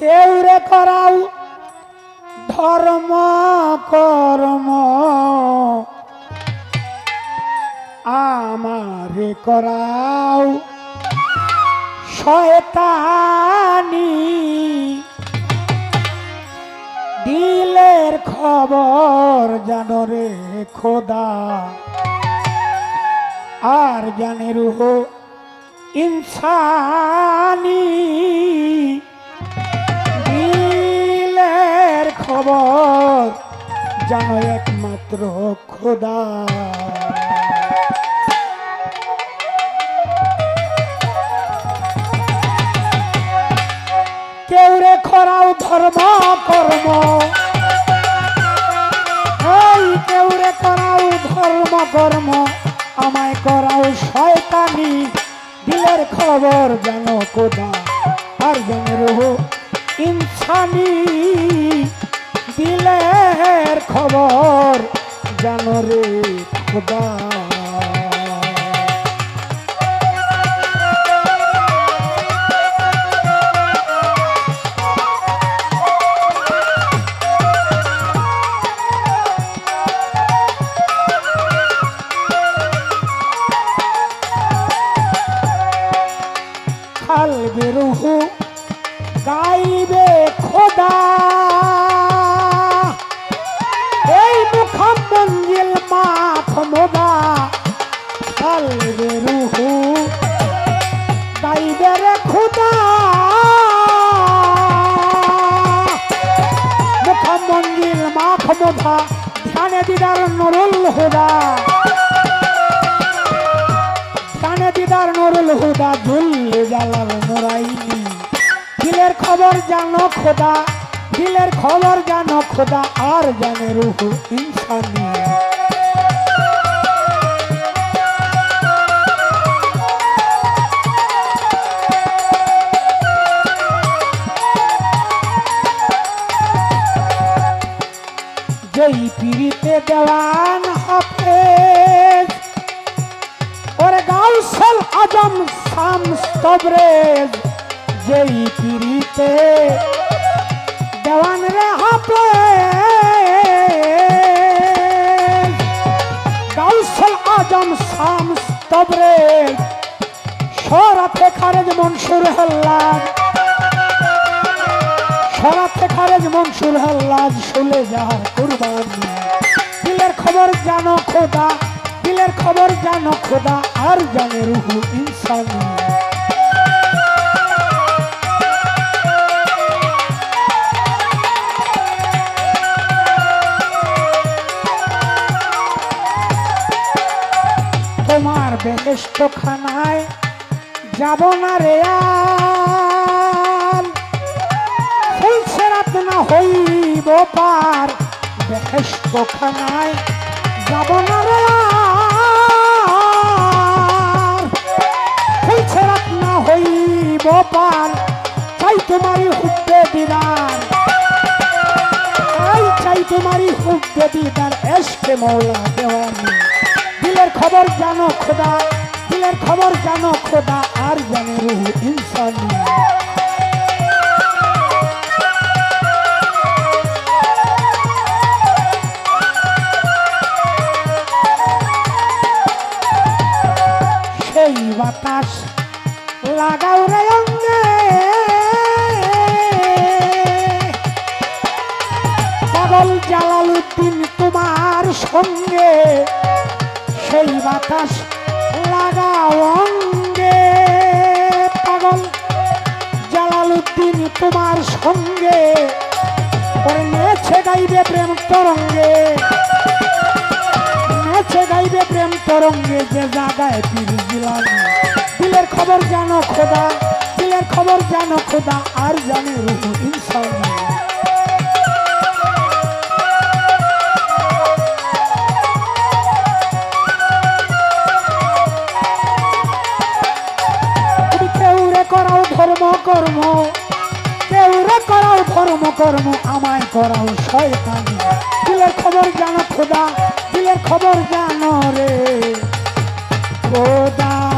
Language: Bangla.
কেউ রে করাও ধর্ম, কর্ম। আমারে করাও শয়তানি। দিলের খবর জানো রে খোদা। আর জানে রুহ ইনসানি। খবর, জানো একমাত্র খোদা। কেউ রে খরাও ধর্ম, কর্ম। এই কেউ রে করাও ধর্ম, কর্ম। আমায় করাও শয়তানি, দিলের খবর জানো কোদা আর জানে ইনসানি। দিলের খবর জানো রে খোদা। খালবে রুহু গাইবে খোদা। হুদা ঝুল্লে জালাল নোরাইনি দিলের খবর জানো খোদা, দিলের খবর জানো খোদা, আর জানে রুহু ইনসানি। পিড়িতে দেওয়ান হাফেজ, ওরে গাউসল আজম শাম স্তবরেজ যেই পিড়িতে দেওয়ান রে হাফেজ। গাউসল আজম শাম স্তবরেজ সরাতে খারেজ মনসুর হেল্লাদ। সরাতে খারেজ মনসুর হেল্লাদ, শুলে যাহার কুরবানি। দিলের খবর জানো খোদা দিলের খবর জানো খোদা, আর জানে রুহু ইনসানি। তোমার বেহেস্ত খানায় যাব না রে হইব পার বেহেস্ত খানায় যাব না হইব চাই তোমারই হুব্বে দিদার। চাই তোমারই হুব্বে দিদার এসকে মৌলা দেওয়ানি দিলের খবর জানো খোদা, দিলের খবর জানো খোদা, আর জানে রুহু ইনসানি সেই বাতাস লাগাও রে পাগল জালালুদ্দিন তোমার সঙ্গে, সেই বাতাস লাগাও অঙ্গে। পাগল জালালুদ্দিন তোমার সঙ্গে, ওরে নেছে গাইবে প্রেম তরঙ্গে। নেছে গাইবে প্রেম তরঙ্গে যে জাগায় পীর জিলানি দিলের খবর জানো খোদা, দিলের খবর জানো খোদা, আর জানে রুহু ইনসানি করাও ধর্ম কর্ম। কেউ রে করাও ধর্ম কর্ম, আমায় করাও শয়তানি। দিলের খবর জানো খোদা, দিলের খবর জানো রে। খোদা।